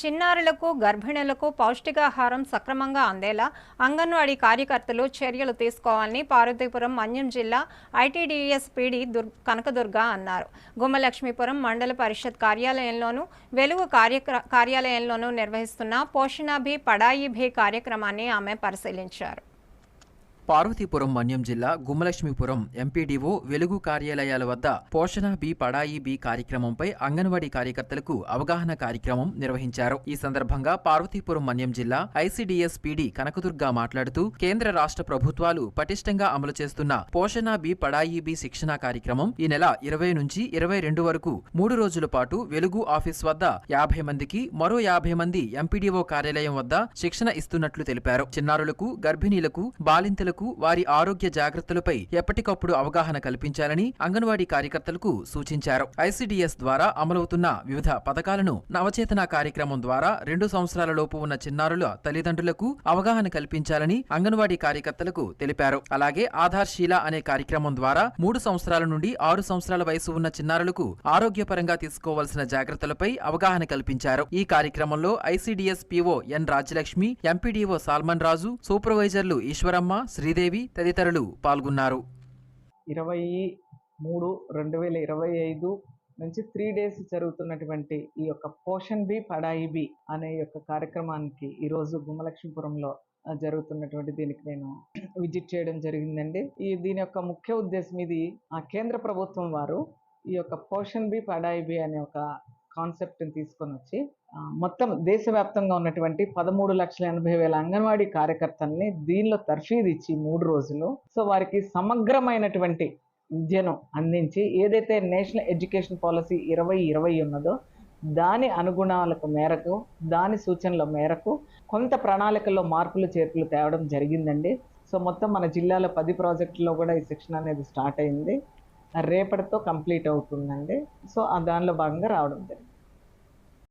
చిన్నారులకు గర్భిణులకు పౌష్టికాహారం సక్రమంగా అందేలా అంగన్వాడీ కార్యకర్తలు చర్యలు తీసుకోవాలని పార్వతీపురం మన్యం జిల్లా ఐటీడీఎస్ పీడీ దుర్ కనకదుర్గ అన్నారు. గుమ్మలక్ష్మీపురం మండల పరిషత్ కార్యాలయంలోనూ వెలుగు కార్యక్ర కార్యాలయంలోనూ నిర్వహిస్తున్న పోషణాభి పడాయి భీ కార్యక్రమాన్ని ఆమె పరిశీలించారు. పార్వతీపురం మన్యం జిల్లా గుమ్మలక్ష్మీపురం ఎంపీడీఓ వెలుగు కార్యాలయాల వద్ద పోషణ బి పడాయి బి కార్యక్రమంపై అంగన్వాడీ కార్యకర్తలకు అవగాహన కార్యక్రమం నిర్వహించారు. ఈ సందర్భంగా పార్వతీపురం మన్యం జిల్లా ఐసీడీఎస్ పీడీ కనకదుర్గ మాట్లాడుతూ కేంద్ర రాష్ట్ర ప్రభుత్వాలు పటిష్టంగా అమలు చేస్తున్న పోషణ బి పడాయి బి శిక్షణ కార్యక్రమం ఈ నెల ఇరవై నుంచి ఇరవై రెండు వరకు మూడు రోజుల పాటు వెలుగు ఆఫీస్ వద్ద యాభై మందికి మరో యాభై మంది ఎంపీడీఓ కార్యాలయం వద్ద శిక్షణ ఇస్తున్నట్లు తెలిపారు. చిన్నారులకు గర్భిణీలకు బాలింతలకు వారి ఆరోగ్య జాగ్రత్తలపై ఎప్పటికప్పుడు అవగాహన కల్పించాలని అంగన్వాడీ కార్యకర్తలకు సూచించారు. ఐసీడీఎస్ ద్వారా అమలవుతున్న వివిధ పథకాలను నవచేతన కార్యక్రమం ద్వారా రెండు సంవత్సరాల లోపు ఉన్న చిన్నారుల తల్లిదండ్రులకు అవగాహన కల్పించాలని అంగన్వాడీ కార్యకర్తలకు తెలిపారు. అలాగే ఆధార్శీల అనే కార్యక్రమం ద్వారా మూడు సంవత్సరాల నుండి ఆరు సంవత్సరాల వయసు ఉన్న చిన్నారులకు ఆరోగ్యపరంగా తీసుకోవాల్సిన జాగ్రత్తలపై అవగాహన కల్పించారు. ఈ కార్యక్రమంలో ICDS PO N Rajyalakshmi MPDO Solomon Raju సూపర్వైజర్లు Eswaramma Sri Sridevi తదితరులు పాల్గొన్నారు. ఇరవై మూడు రెండు వేల ఇరవై ఐదు నుంచి త్రీ డేస్ జరుగుతున్నటువంటి ఈ యొక్క పోషన్ బి పడాయి బి అనే యొక్క కార్యక్రమానికి ఈరోజు గుమ్మలక్ష్మీపురంలో జరుగుతున్నటువంటి దీనికి నేను విజిట్ చేయడం జరిగిందండి. ఈ దీని యొక్క ముఖ్య ఉద్దేశం ఇది ఆ కేంద్ర ప్రభుత్వం వారు ఈ యొక్క పోషన్ బి పడాయి బి అనే ఒక కాన్సెప్ట్ని తీసుకొని వచ్చి మొత్తం దేశవ్యాప్తంగా ఉన్నటువంటి పదమూడు లక్షల ఎనభై వేల అంగన్వాడీ కార్యకర్తల్ని దీనిలో తర్ఫీదు ఇచ్చి మూడు రోజులు. సో వారికి సమగ్రమైనటువంటి విద్యను అందించి ఏదైతే నేషనల్ ఎడ్యుకేషన్ పాలసీ ఇరవై ఇరవై ఉన్నదో దాని అనుగుణాలకు మేరకు దాని సూచనల మేరకు కొంత ప్రణాళికల్లో మార్పులు చేర్పులు తేవడం జరిగిందండి. సో మొత్తం మన జిల్లాలో పది ప్రాజెక్టుల్లో కూడా ఈ శిక్షణ అనేది స్టార్ట్ అయింది. రేపటితో కంప్లీట్ అవుతుందండి. సో దానిలో భాగంగా రావడం జరిగింది.